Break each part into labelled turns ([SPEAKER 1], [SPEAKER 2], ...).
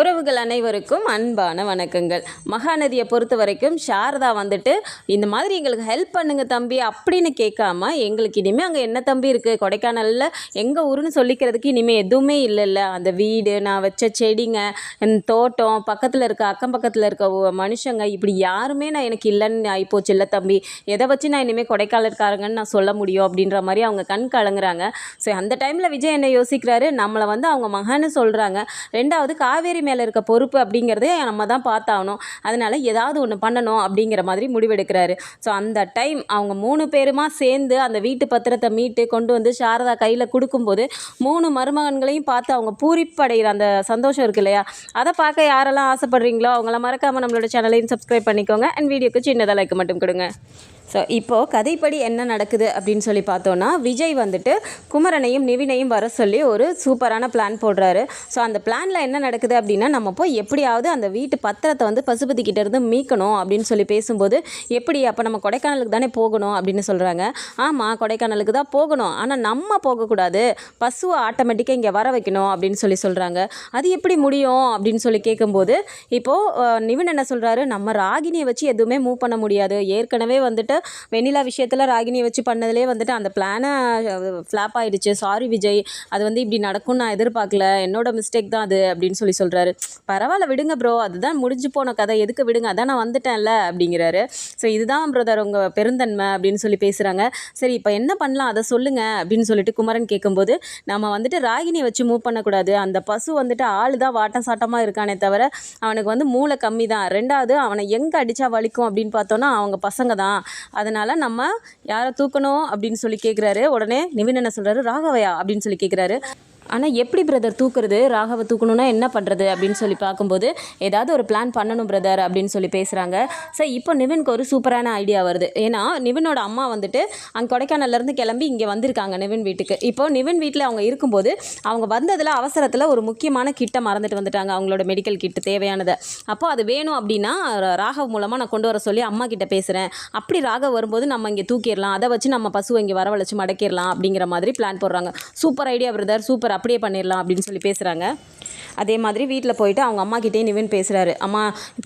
[SPEAKER 1] உறவுகள் அனைவருக்கும் அன்பான வணக்கங்கள். மகாநதியை பொறுத்த வரைக்கும் சாரதா வந்துட்டு இந்த மாதிரி எங்களுக்கு ஹெல்ப் பண்ணுங்க தம்பி அப்படின்னு கேட்காம எங்களுக்கு இனிமேல் அங்கே என்ன தம்பி இருக்குது கொடைக்கானலில் எங்கள் ஊருன்னு சொல்லிக்கிறதுக்கு இனிமேல் எதுவுமே இல்லைல்ல. அந்த வீடு நான் வச்ச செடிங்க என் தோட்டம் பக்கத்தில் இருக்க அக்கம் பக்கத்தில் இருக்க மனுஷங்க இப்படி யாருமே நான் எனக்கு இல்லைன்னு ஆகிப்போச்சு இல்லை தம்பி எதை வச்சு நான் இனிமேல் கொடைக்கானல்காரங்கன்னு நான் சொல்ல முடியும் அப்படின்ற மாதிரி அவங்க கண் கலங்குறாங்க. ஸோ அந்த டைமில் விஜய் என்ன யோசிக்கிறாரு? நம்மளை வந்து அவங்க மகன்னு சொல்கிறாங்க ரெண்டாவது காவேரி மேலே இருக்க பொறுப்பு அப்படிங்கிறத நம்ம தான் பார்த்தாகணும். அதனால் ஏதாவது ஒன்று பண்ணணும் அப்படிங்கிற மாதிரி முடிவெடுக்கிறாரு. ஸோ அந்த டைம் அவங்க மூணு பேருமா சேர்ந்து அந்த வீட்டு பத்திரத்தை மீட்டு கொண்டு வந்து சாரதா கையில் கொடுக்கும்போது மூணு மருமகன்களையும் பார்த்து அவங்க பூரிப்படைகிற அந்த சந்தோஷம் இருக்கு இல்லையா? அதை பார்க்க யாரெல்லாம் ஆசைப்படுறீங்களோ அவங்கள மறக்காமல் நம்மளோட சேனலையும் சப்ஸ்கிரைப் பண்ணிக்கோங்க. அண்ட் வீடியோக்கு சின்னதாக லைக் மட்டும் கொடுங்க. ஸோ இப்போது கதைப்படி என்ன நடக்குது அப்படின்னு சொல்லி பார்த்தோன்னா விஜய் வந்துட்டு குமரனையும் நிவினையும் வர சொல்லி ஒரு சூப்பரான பிளான் போடுறாரு. ஸோ அந்த பிளானில் என்ன நடக்குது அப்படின்னா நம்ம போய் எப்படியாவது அந்த வீட்டு பத்திரத்தை வந்து பசுபதி கிட்டேருந்து மீட்கணும் அப்படின்னு சொல்லி பேசும்போது எப்படி அப்போ நம்ம கொடைக்கானலுக்கு தானே போகணும் அப்படின்னு சொல்கிறாங்க ஆமாம் கொடைக்கானலுக்கு தான் போகணும். ஆனால் நம்ம போகக்கூடாது. பசுவை ஆட்டோமேட்டிக்காக இங்கே வர வைக்கணும் அப்படின்னு சொல்லி சொல்கிறாங்க அது எப்படி முடியும் அப்படின்னு சொல்லி கேட்கும்போது இப்போது நிவின் என்ன சொல்கிறாரு நம்ம ராகினியை வச்சு எதுவுமே மூவ் பண்ண முடியாது. ஏற்கனவே வந்துட்டு வெண்ணிலா விஷயத்தில் ராகினியை வச்சு பண்ணதுலேயே வந்துட்டு அந்த பிளானை ஃப்ளாப் ஆகிடுச்சு சாரி விஜய் அது வந்து இப்படி நடக்கும்னு நான் எதிர்பார்க்கல. என்னோட மிஸ்டேக் தான் அது அப்படின்னு சொல்லி சொல்கிறாரு பரவாயில்ல விடுங்க ப்ரோ அதுதான் முடிஞ்சு போன கதை. எதுக்கு விடுங்க? அதான் நான் வந்துட்டேன்ல அப்படிங்கிறாரு. ஸோ இதுதான் பிரதர் உங்கள் பெருந்தன்மை அப்படின்னு சொல்லி பேசுகிறாங்க சரி இப்போ என்ன பண்ணலாம்? அதை சொல்லுங்கள் அப்படின்னு சொல்லிட்டு குமரன் கேட்கும்போது நம்ம வந்துட்டு ராகினியை வச்சு மூவ் பண்ணக்கூடாது. அந்த பசு வந்துட்டு ஆள் தான் வாட்டம் சாட்டமாக இருக்கானே தவிர அவனுக்கு வந்து மூளை கம்மி தான் ரெண்டாவது அவனை எங்கே அடித்தா வலிக்கும் அப்படின்னு பார்த்தோன்னா அவங்க பசங்க தான் அதனால் நம்ம யாரை தூக்கணும் அப்படின்னு சொல்லி கேட்குறாரு உடனே நிவின் என்ன சொல்கிறாரு ராகவையா அப்படின்னு சொல்லி கேட்குறாரு ஆனால் எப்படி பிரதர் தூக்குறது? ராகவை தூக்கணும்னா என்ன பண்ணுறது அப்படின்னு சொல்லி பார்க்கும்போது ஏதாவது ஒரு பிளான் பண்ணணும் பிரதர் அப்படின்னு சொல்லி பேசுகிறாங்க ஸோ இப்போ நிவினுக்கு ஒரு சூப்பரான ஐடியா வருது. ஏன்னா நிவினோட அம்மா வந்துட்டு அங்கே கொடைக்கானல்லேருந்து கிளம்பி இங்கே வந்திருக்காங்க நிவின் வீட்டுக்கு. இப்போ நிவின் வீட்டில் அவங்க இருக்கும்போது அவங்க வந்ததில் அவசரத்தில் ஒரு முக்கியமான கிட்டை மறந்துட்டு வந்துட்டாங்க அவங்களோட மெடிக்கல் கிட்டு தேவையானதை. அப்போ அது வேணும் அப்படின்னா ராகவ் மூலமாக நான் கொண்டு வர சொல்லி அம்மா கிட்ட பேசுகிறேன் அப்படி ராகவ் வரும்போது நம்ம இங்கே தூக்கிடலாம். அதை வச்சு நம்ம பசுவை இங்கே வரவழைச்சு மடக்கிடலாம் அப்படிங்கிற மாதிரி பிளான் போடுறாங்க. சூப்பர் ஐடியா பிரதர் சூப்பர் அப்படியே பண்ணிடலாம் அப்படின்னு சொல்லி பேசுகிறாங்க அதே மாதிரி வீட்டில் போயிட்டு அவங்க அம்மா கிட்டே நிவன் பேசுகிறாரு அம்மா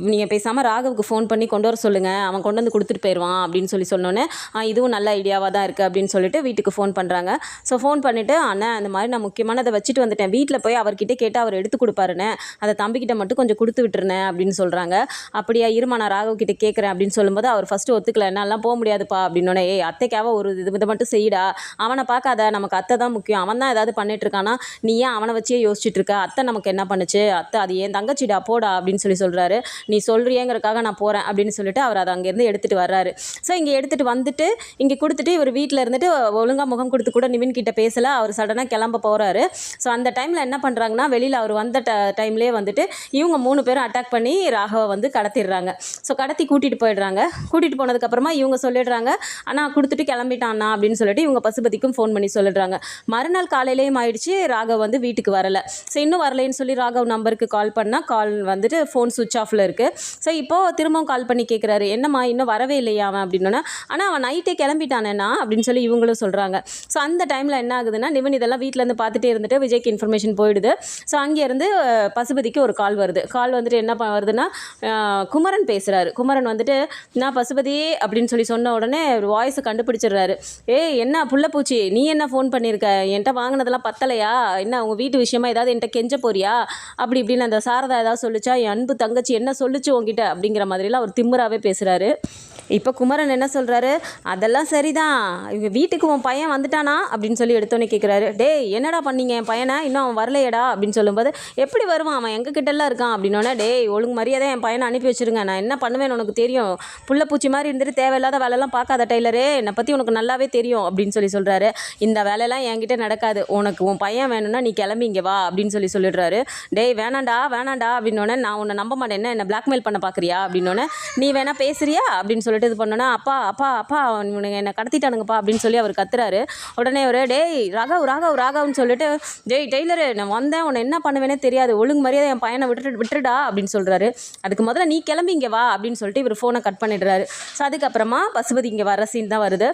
[SPEAKER 1] நீங்கள் பேசாமல் ராகவுக்கு ஃபோன் பண்ணி கொண்டு வர சொல்லுங்கள் அவன் கொண்டு வந்து கொடுத்துட்டு போயிடுவான் அப்படின்னு சொல்லி சொன்னோன்னே "ஆ, இதுவும் நல்ல ஐடியாவாக தான் இருக்குது அப்படின்னு சொல்லிட்டு வீட்டுக்கு ஃபோன் பண்ணுறாங்க ஸோ ஃபோன் பண்ணிவிட்டு அண்ணன் அந்த மாதிரி நான் முக்கியமானதை வச்சுட்டு வந்துட்டேன். வீட்டில் போய் அவர்கிட்ட கேட்டால் அவர் எடுத்து கொடுப்பாருண்ணே அதை தம்பிக்கிட்ட மட்டும் கொஞ்சம் கொடுத்து விட்டுருனேன் அப்படின்னு சொல்கிறாங்க அப்படியா இருமா நான் ராகவ் கிட்டே கேட்குறேன் அப்படின்னு சொல்லும்போது அவர் ஃபஸ்ட்டு ஒத்துக்கல. என்னாலாம் போக முடியாதுப்பா அப்படின்னோடனே ஏய் அத்தைக்காக ஒரு இது இதை மட்டும் செய்யடா அவனை பார்க்காத. நமக்கு அத்தை தான் முக்கியம். அவன் தான் ஏதாவது பண்ணிட்டு இருக்கானா? நீ ஏன் அவனை வச்சே யோசிச்சுட்டு இருக்க அத்தை நமக்கு என்ன பண்ணுச்சு? அத்தை அது ஏன் தங்கச்சிடா போடா அப்படின்னு சொல்லி சொல்கிறாரு நீ சொல்கிறியங்கிறக்காக நான் போகிறேன் அப்படின்னு சொல்லிட்டு அவர் அதை அங்கேருந்து எடுத்துகிட்டு வர்றாரு. ஸோ இங்கே எடுத்துகிட்டு வந்துட்டு இங்கே கொடுத்துட்டு இவர் வீட்டில் இருந்துட்டு ஒழுங்காக முகம் கொடுத்து கூட நிவின் கிட்ட பேசலை. அவர் சடனாக கிளம்ப போகிறாரு ஸோ அந்த டைமில் என்ன பண்ணுறாங்கன்னா வெளியில் அவர் வந்த ட டைம்லேயே வந்துட்டு இவங்க மூணு பேரும் அட்டாக் பண்ணி ராகவை வந்து கடத்திடுறாங்க. ஸோ கடத்தி கூட்டிகிட்டு போயிடுறாங்க. கூட்டிகிட்டு போனதுக்கப்புறமா இவங்க சொல்லிடுறாங்க ஆனால் கொடுத்துட்டு கிளம்பிட்டான்னா அப்படின்னு சொல்லிட்டு இவங்க பசுபதிக்கும் ஃபோன் பண்ணி சொல்லிடுறாங்க. மறுநாள் காலையிலேயும் ஆயிடுச்சு. ராகவ் வந்து வீட்டுக்கு வரல. ஸோ இன்னும் வரலைன்னு சொல்லி ராகவ் நம்பருக்கு கால் பண்ணால் கால் வந்துட்டு ஃபோன் சுவிச் ஆஃபில் இருக்குது ஸோ இப்போது திரும்பவும் கால் பண்ணி கேட்குறாரு என்னம்மா இன்னும் வரவே இல்லையா அவன் அப்படின்னா ஆனால் அவன் நைட்டே கிளம்பிட்டானேண்ணா அப்படின்னு சொல்லி இவங்களும் சொல்கிறாங்க ஸோ அந்த டைமில் என்ன ஆகுதுன்னா நிவன் இதெல்லாம் வீட்டிலேருந்து பார்த்துட்டே இருந்துட்டு விஜய்க்கு இன்ஃபர்மேஷன் போயிடுது. ஸோ அங்கேருந்து பசுபதிக்கு ஒரு கால் வருது. கால் வந்துட்டு என்ன ப- வருதுன்னா குமரன் பேசுகிறாரு குமரன் வந்துட்டு நான் பசுபதி அப்படின்னு சொல்லி சொன்ன உடனே வாய்ஸை கண்டுபிடிச்சிடுறாரு. ஏய் என்ன புள்ளப்பூச்சி நீ என்ன ஃபோன் பண்ணியிருக்க என்கிட்ட வாங்கினதெல்லாம் பத்தலையா? என்ன அவங்க வீட்டு விஷயமா ஏதாவது என்கிட்ட கெஞ்ச போறியா? அப்படி இப்படின்னு அந்த சாரதா ஏதாவது சொல்லுச்சா? என் அன்பு தங்கச்சி என்ன சொல்லுச்சு உங்ககிட்ட அப்படிங்கிற மாதிரிலாம் அவர் திமிராவே பேசுகிறாரு இப்போ குமரன் என்ன சொல்கிறாரு அதெல்லாம் சரிதான். இவங்க வீட்டுக்கு உன் பையன் வந்துட்டானா? அப்படின்னு சொல்லி எடுத்தோன்னே கேட்குறாரு டேய் என்னடா பண்ணீங்க? என் பையனை? இன்னும் அவன் வரலையேடா? அப்படின்னு சொல்லும்போது எப்படி வருவான்? அவன் எங்கள் கிட்டலாம் இருக்கான்? அப்படின்னோடனே டேய் ஒழுங்கு மரியாதை என் பையனை அனுப்பி வச்சிருங்க. நான் என்ன பண்ணுவேன்னு உனக்கு தெரியும். புள்ளப்பூச்சி மாதிரி இருந்துட்டு தேவையில்லாத வேலைலாம் பார்க்காத டெய்லரே. என்னை பற்றி உனக்கு நல்லாவே தெரியும். அப்படின்னு சொல்லி சொல்கிறாரு இந்த வேலையெல்லாம் என்கிட்ட நடக்காது. உனக்கு உன் பையன் வேணும்னா நீ கிளம்பி இங்கே வா அப்படின்னு சொல்லி சொல்லிடுறாரு. டேய் வேணாண்டா வேணாண்டா அப்படின்னோடனே நான் உன்னை நம்ப மாட்டேன். என்ன என்ன பிளாக்மெயில் பண்ண பார்க்குறியா அப்படின்னோடனே நீ வேணா பேசுறியா அப்படின்னு சொல்லிட்டு இது பண்ணோன்னா அப்பா அப்பா அப்பா இவனுங்க என்னை கடத்திட்டானுங்கப்பா அப்படின்னு சொல்லி அவர் கத்துறாரு. உடனே அவர் டேய் ராகவ் ராகவ் ராகவ்னு சொல்லிட்டு டேய் டெய்லரு நான் வந்தேன். உன்னை என்ன பண்ணுவேனே தெரியாது. ஒழுங்கு மரியாதை என் பையனை விட்டுட்டு விட்டுடா அப்படின்னு சொல்கிறாரு அதுக்கு முதல்ல நீ கிளம்பி இங்கே வா அப்படின்னு சொல்லிட்டு இவர் ஃபோனை கட் பண்ணிடுறாரு. ஸோ அதுக்கப்புறமா பசுபதி இங்கே வர சீன் தான் வருது.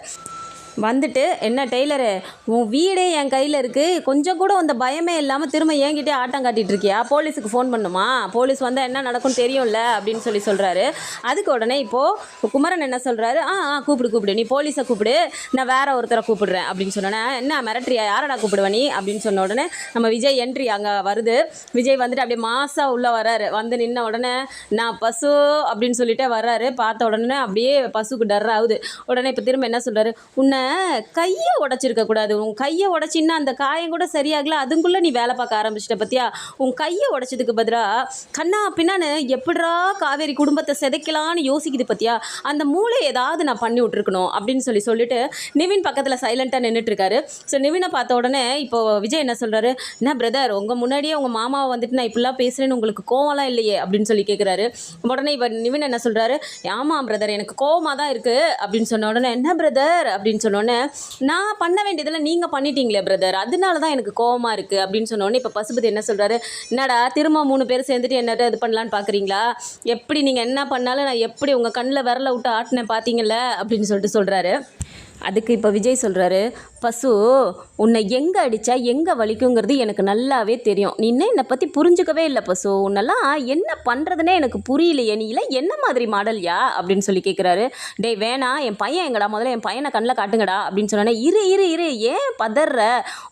[SPEAKER 1] வந்துட்டு என்ன டெய்லரு உன் வீடே என் கையில் இருக்குது கொஞ்சம் கூட அந்த பயமே இல்லாமல் திரும்ப என்கிட்டே ஆட்டம் காட்டிகிட்டு இருக்கியா? போலீஸுக்கு ஃபோன் பண்ணுமா? போலீஸ் வந்தால் என்ன நடக்கும்னு தெரியும்ல அப்படின்னு சொல்லி சொல்கிறாரு அதுக்கு உடனே இப்போது குமரன் என்ன சொல்கிறாரு ஆ ஆ கூப்பிடு கூப்பிடு. நீ போலீஸை கூப்பிடு. நான் வேற ஒருத்தரை கூப்பிடுறேன் அப்படின்னு சொன்னோன்னே என்ன மிரட்டுறியா? யாரடா கூப்பிடுவ நீ? அப்படின்னு சொன்ன உடனே நம்ம விஜய் என்ட்ரி அங்கே வருது. விஜய் வந்துட்டு அப்படியே மாசா உள்ளே வராரு. வந்து நின்ன உடனே நான் பசு அப்படின்னு சொல்லிட்டே வர்றாரு. பார்த்த உடனே அப்படியே பசுக்கு டர் ஆகுது உடனே இப்போ திரும்ப என்ன சொல்கிறாரு உன்னை கையை உடச்சிருக்க கூடாது. உன் கையை உடச்சின்னா அந்த காயம் கூட சரியாகல. அதுக்குள்ளே நீ வேலை பார்க்க ஆரம்பிச்சிட்ட பத்தியா? உன் கையை உடச்சதுக்கு பதிலாக கண்ணா பின்னான்னு எப்படிரா காவேரி குடும்பத்தை செதைக்கலான்னு யோசிக்குது பத்தியா? அந்த மூளை ஏதாவது நான் பண்ணி விட்ருக்கணும் அப்படின்னு சொல்லி சொல்லிட்டு நிவின் பக்கத்தில் சைலண்ட்டாக நின்றுட்டு இருக்காரு ஸோ நிவினை பார்த்த உடனே இப்போ விஜய் என்ன சொல்கிறாரு என்ன பிரதர் உங்கள் முன்னாடியே உங்கள் மாமாவை வந்துட்டு நான் இப்படிலாம் பேசுகிறேன்னு உங்களுக்கு கோவம்லாம் இல்லையே? அப்படின்னு சொல்லி கேட்குறாரு உடனே இவர் நிவின் என்ன சொல்கிறாரு ஆமாம் பிரதர் எனக்கு கோவமாக தான் இருக்குது அப்படின்னு சொன்ன உடனே என்ன பிரதர் அப்படின்னு சொல்லி சொன்னோன்னே நான் பண்ண வேண்டியதெல்லாம் நீங்கள் பண்ணிட்டீங்களே பிரதர் அதனால தான் எனக்கு கோவமாக இருக்குது அப்படின்னு சொன்னோன்னே இப்போ பசுபதி என்ன சொல்கிறாரு என்னடா திரும்ப மூணு பேர் சேர்ந்துட்டு என்னட்ட இது பண்ணலான்னு பார்க்குறீங்களா எப்படி நீங்கள் என்ன பண்ணாலும் நான் எப்படி உங்கள் கண்ணில் விரல விட்டு ஆட்டினேன் பார்த்தீங்கள அப்படின்னு சொல்லிட்டு சொல்கிறாரு அதுக்கு இப்போ விஜய் சொல்கிறாரு பசு உன்னை எங்கே அடித்தா எங்கே வலிக்குங்கிறது எனக்கு நல்லாவே தெரியும். நீ இன்னும் என்னை பற்றி புரிஞ்சுக்கவே இல்லை பசு. உன்னெல்லாம் என்ன பண்ணுறதுனே எனக்கு புரியலையே. நீ இல்லை என்ன மாதிரி மாடல்யா? அப்படின்னு சொல்லி கேட்குறாரு டேய் வேணாம் என் பையன் எங்கடா? முதல்ல என் பையனை கண்ணில் காட்டுங்கடா. அப்படின்னு சொன்னோன்னே இரு இரு இரு. ஏன் பதற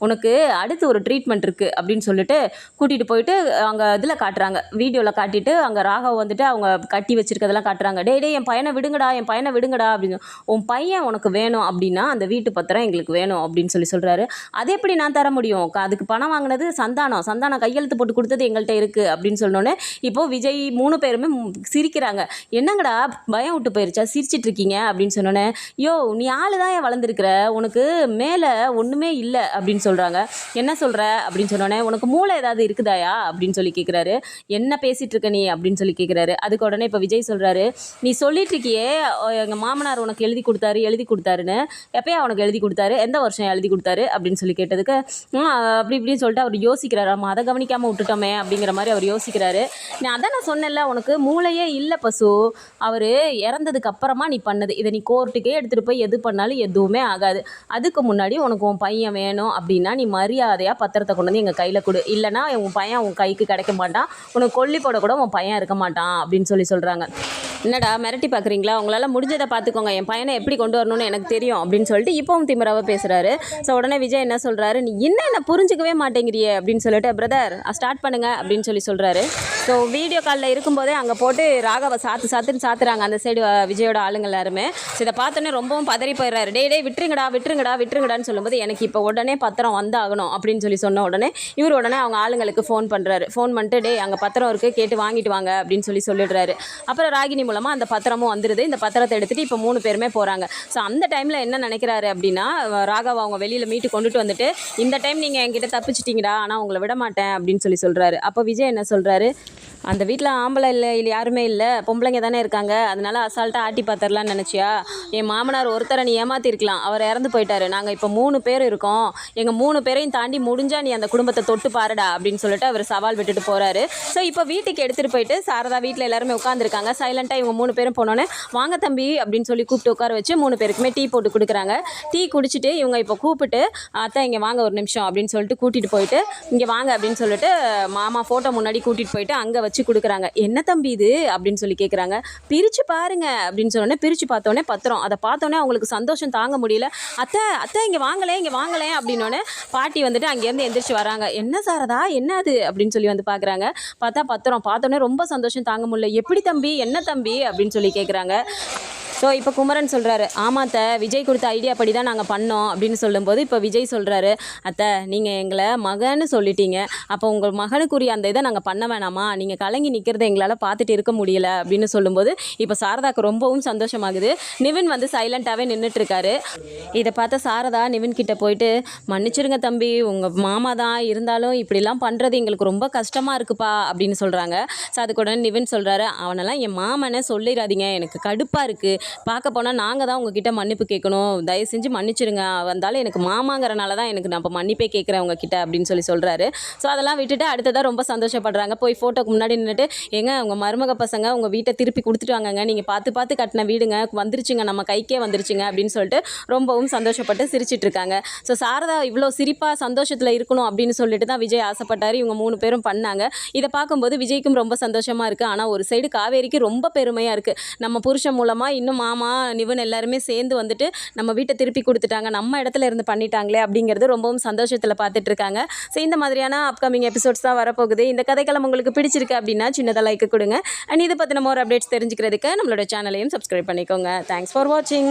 [SPEAKER 1] உனக்கு அடுத்து ஒரு ட்ரீட்மெண்ட் இருக்குது அப்படின்னு சொல்லிட்டு கூட்டிகிட்டு போயிட்டு அங்கே இதில் காட்டுறாங்க. வீடியோவில் காட்டிட்டு அங்கே ராகவ் வந்துட்டு அவங்க கட்டி வச்சுருக்கதெல்லாம் காட்டுறாங்க. டேய் டே என் பையனை விடுங்கடா என் பையனை விடுங்கடா. அப்படின்னு உன் பையன் உனக்கு வேணும். அப்படி அப்படின்னா அந்த வீட்டு பத்திரம் எங்களுக்கு வேணும் அப்படின்னு சொல்லி சொல்கிறாரு அது எப்படி நான் தர முடியும்? அதுக்கு பணம் வாங்கினது சந்தானம் சந்தானம் கையெழுத்து போட்டு கொடுத்தது எங்கள்கிட்ட இருக்குது அப்படின்னு சொன்னோன்னே இப்போ விஜய் மூணு பேருமே சிரிக்கிறாங்க. என்னங்கடா பயம் விட்டு போயிருச்சா? சிரிச்சிட்டு இருக்கீங்க அப்படின்னு சொன்னோன்னே யோ நீ ஆளு தான் ஏன் வளர்ந்துருக்குற? உனக்கு மேலே ஒன்றுமே இல்லை அப்படின்னு சொல்கிறாங்க என்ன சொல்கிற அப்படின்னு சொன்னோன்னே உனக்கு மூளை ஏதாவது இருக்குதாயா? அப்படின்னு சொல்லி கேட்குறாரு என்ன பேசிகிட்டு இருக்க நீ? அப்படின்னு சொல்லி கேட்குறாரு அதுக்கு உடனே இப்போ விஜய் சொல்கிறாரு நீ சொல்லிட்டு இருக்கியே எங்கள் மாமனார் உனக்கு எழுதி கொடுத்தாரு எழுதி கொடுத்தாருன்னு. எப்பயா உனக்கு எழுதி கொடுத்தாரு? எந்த வருஷம் எழுதி கொடுத்தாரு? அப்படின்னு சொல்லி கேட்டதுக்கு அப்படி இப்படின்னு சொல்லிட்டு அவர் யோசிக்கிறாரு. நம்ம அதை கவனிக்காமல் விட்டுட்டோமே அப்படிங்கிற மாதிரி அவர் யோசிக்கிறாரு. நான் அதான் நான் சொன்னேன்ல உனக்கு மூளையே இல்லை பசு. அவர் இறந்ததுக்கு அப்புறமா நீ பண்ணது. இதை நீ கோர்ட்டுக்கே எடுத்துகிட்டு போய் எது பண்ணாலும் எதுவுமே ஆகாது. அதுக்கு முன்னாடி உனக்கு உன் பையன் வேணும் அப்படின்னா நீ மரியாதையாக பத்திரத்தை கொண்டு வந்து எங்கள் கையில் கொடு. இல்லைன்னா உன் பையன் உன் கைக்கு கிடைக்க மாட்டான். உனக்கு கொல்லி போட கூட உன் பையன் இருக்க மாட்டான் அப்படின்னு சொல்லி சொல்கிறாங்க என்னடா மிரட்டி பார்க்குறீங்களா? உங்களால் முடிஞ்சதை பார்த்துக்கோங்க. என் பையனை எப்படி கொண்டு வரணும்னு எனக்கு தெரியும் அப்படின்னு சொல்லிட்டு இப்போவும் திமிராவை பேசுகிறாரு ஸோ உடனே விஜய் என்ன சொல்கிறாரு நீ என்ன என்ன புரிஞ்சுக்கவே மாட்டேங்கிறியே அப்படின்னு சொல்லிட்டு பிரதர் ஸ்டார்ட் பண்ணுங்க அப்படின்னு சொல்லி சொல்கிறாரு ஸோ வீடியோ காலில் இருக்கும்போதே அங்கே போட்டு ராகவை சாத்து சாத்துன்னு சாத்துறாங்க அந்த சைடு விஜயோட ஆளுங்க எல்லாருமே. ஸோ இதை பார்த்தோன்னே ரொம்பவும் பதறி போயிடுறாரு. டே டே விட்டுருங்கடா விட்டுருங்கடா விட்டுருங்கடான்னு சொல்லும்போது எனக்கு இப்போ உடனே பத்திரம் வந்தாகணும் அப்படின்னு சொல்லி சொன்ன உடனே இவர் உடனே அவங்க ஆளுங்களுக்கு ஃபோன் பண்ணுறாரு ஃபோன் பண்ணிட்டு டே அங்கே பத்திரம் இருக்குது கேட்டு வாங்கிட்டு வாங்க அப்படின்னு சொல்லி சொல்லிடுறாரு. அப்புறம் ராகினி மூலமாக அந்த பத்திரமும் வந்துடுது இந்த பத்திரத்தை எடுத்துகிட்டு இப்போ மூணு பேருமே போகிறாங்க ஸோ அந்த டைமில் என்ன நினைக்கிறாரு அப்படின்னா ராகவ் அவங்க வெளியில் மீட்டு கொண்டுட்டு வந்துட்டு இந்த டைம் நீங்கள் என்கிட்ட தப்பிச்சிட்டிங்கடா ஆனால் உங்களை விட மாட்டேன் அப்படின்னு சொல்லி சொல்கிறாரு அப்போ விஜய் என்ன சொல்கிறாரு அந்த வீட்டில் ஆம்பளை இல்லை இல்லை யாருமே இல்லை. பொம்பளைங்க தானே இருக்காங்க. அதனால அசால்ட்டாக ஆட்டி பார்த்துடலான்னு நினச்சியா? என் மாமனார் ஒருத்தரை நீ ஏமாத்திருக்கலாம் அவர் இறந்து போயிட்டாரு. நாங்கள் இப்போ மூணு பேர் இருக்கோம். எங்கள் மூணு பேரையும் தாண்டி முடிஞ்சால் நீ அந்த குடும்பத்தை தொட்டு பாருடா அப்படின்னு சொல்லிட்டு அவர் சவால் விட்டுட்டு போகிறாரு ஸோ இப்போ வீட்டுக்கு எடுத்துகிட்டு போயிட்டு சாரதா வீட்டில் எல்லாருமே உட்காந்துருக்காங்க சைலண்ட்டாக இவங்க மூணு பேரும் போனோன்னே வாங்க தம்பி அப்படின்னு சொல்லி கூப்பிட்டு உட்கார வச்சு மூணு பேருக்குமே டீ போட்டு கொடுக்குறாங்க. டீ குடிச்சிட்டு இவங்க இப்போ கூப்பிட்டு அத்தை இங்கே வாங்க ஒரு நிமிஷம் அப்படின்னு சொல்லிட்டு கூட்டிகிட்டு போயிட்டு இங்கே வாங்க அப்படின்னு சொல்லிட்டு மாமா ஃபோட்டோ முன்னாடி கூட்டிகிட்டு போயிட்டு அங்கே வச்சு கொடுக்குறாங்க. என்ன தம்பி இது? அப்படின்னு சொல்லி கேட்குறாங்க பிரித்து பாருங்க. அப்படின்னு சொன்னோடனே பிரித்து பார்த்தோன்னே பத்திரம். அதை பார்த்தோன்னே அவங்களுக்கு சந்தோஷம் தாங்க முடியல. அத்தை அத்தை இங்கே வாங்கலே இங்கே வாங்கலே. அப்படின்னோடனே பாட்டி வந்துட்டு அங்கேருந்து எந்திரிச்சு வராங்க. என்ன சாரதா என்ன அது? அப்படின்னு சொல்லி வந்து பார்க்குறாங்க பார்த்தா பத்திரம். பார்த்தோன்னே ரொம்ப சந்தோஷம் தாங்க முடியல. எப்படி தம்பி? என்ன தம்பி? அப்படின்னு சொல்லி கேட்குறாங்க ஸோ இப்போ குமரன் சொல்கிறாரு அத்தை விஜய் கொடுத்த ஐடியா படி தான் நாங்கள் பண்ணோம் அப்படின்னு சொல்லும்போது இப்போ விஜய் சொல்கிறாரு அத்தை நீங்கள் எங்களை மகன்னு சொல்லிட்டீங்க. அப்போ உங்கள் மகனுக்குரிய அந்த இதை நாங்கள் பண்ண வேணாமா? நீங்கள் கலங்கி நிற்கிறத எங்களால் பார்த்துட்டு இருக்க முடியல அப்படின்னு சொல்லும்போது இப்போ சாரதாக்கு ரொம்பவும் சந்தோஷமாகுது. நிவின் வந்து சைலண்ட்டாகவே நின்றுட்டுருக்காரு இதை பார்த்த சாரதா நிவின் கிட்டே போயிட்டு மன்னிச்சிருங்க தம்பி உங்கள் மாமா தான் இருந்தாலும் இப்படிலாம் பண்ணுறது எங்களுக்கு ரொம்ப கஷ்டமாக இருக்குப்பா அப்படின்னு சொல்கிறாங்க ஸோ அதுக்கு உடனே நிவின் சொல்கிறாரு அவனெல்லாம் என் மாமனை சொல்லிடாதீங்க எனக்கு கடுப்பாக இருக்குது பார்க்க போனால் நாங்கள் தான் உங்ககிட்ட மன்னிப்பு கேட்கணும். தயவு செஞ்சு மன்னிச்சிடுங்க. வந்தாலும் எனக்கு மாமாங்கிறனால தான் எனக்கு நான் இப்போ மன்னிப்பே கேட்குறேன் உங்ககிட்ட அப்படின்னு சொல்லி சொல்கிறாரு ஸோ அதெல்லாம் விட்டுட்டு அடுத்ததாக ரொம்ப சந்தோஷப்படுறாங்க. போய் ஃபோட்டோக்கு முன்னாடி நின்றுட்டு ஏங்க உங்கள் மருமக பசங்க உங்கள் வீட்டை திருப்பி கொடுத்துட்டு வாங்கங்க. நீங்கள் பார்த்து பார்த்து கட்டின வீடுங்க. வந்துருச்சுங்க. நம்ம கைக்கே வந்துருச்சுங்க. அப்படின்னு சொல்லிட்டு ரொம்பவும் சந்தோஷப்பட்டு சிரிச்சிட்டு இருக்காங்க. ஸோ சாரதா இவ்வளோ சிரிப்பாக சந்தோஷத்தில் இருக்கணும் அப்படின்னு சொல்லிட்டு தான் விஜய் ஆசைப்பட்டார். இவங்க மூணு பேரும் பண்ணாங்க. இதை பார்க்கும்போது விஜய்க்கும் ரொம்ப சந்தோஷமாக இருக்குது ஆனால் ஒரு சைடு காவேரிக்கு ரொம்ப பெருமையாக இருக்குது நம்ம புருஷன் மூலமாக இன்னும் மாமா நிவன் எல்லாருமே சேர்ந்து வந்துட்டு நம்ம வீட்டை திருப்பி கொடுத்துட்டாங்க. நம்ம இடத்துல இருந்து பண்ணிட்டாங்களே அப்படிங்கிறது ரொம்பவும் சந்தோஷத்தில் பார்த்துட்டு இருக்காங்க ஸோ இந்த மாதிரியான அப்கமிங் எபிசோட்ஸ் தான் வரப்போகுது. இந்த கதைக்களம் உங்களுக்கு பிடிச்சிருக்கு அப்படின்னா சின்னதாக லைக் கொடுங்க. அண்ட் இதை பற்றின மோர் அப்டேட்ஸ் தெரிஞ்சுக்கிறதுக்கு நம்மளோட சேனலையும் சப்ஸ்கிரைப் பண்ணிக்கோங்க. தேங்க்ஸ் ஃபார் வாட்சிங்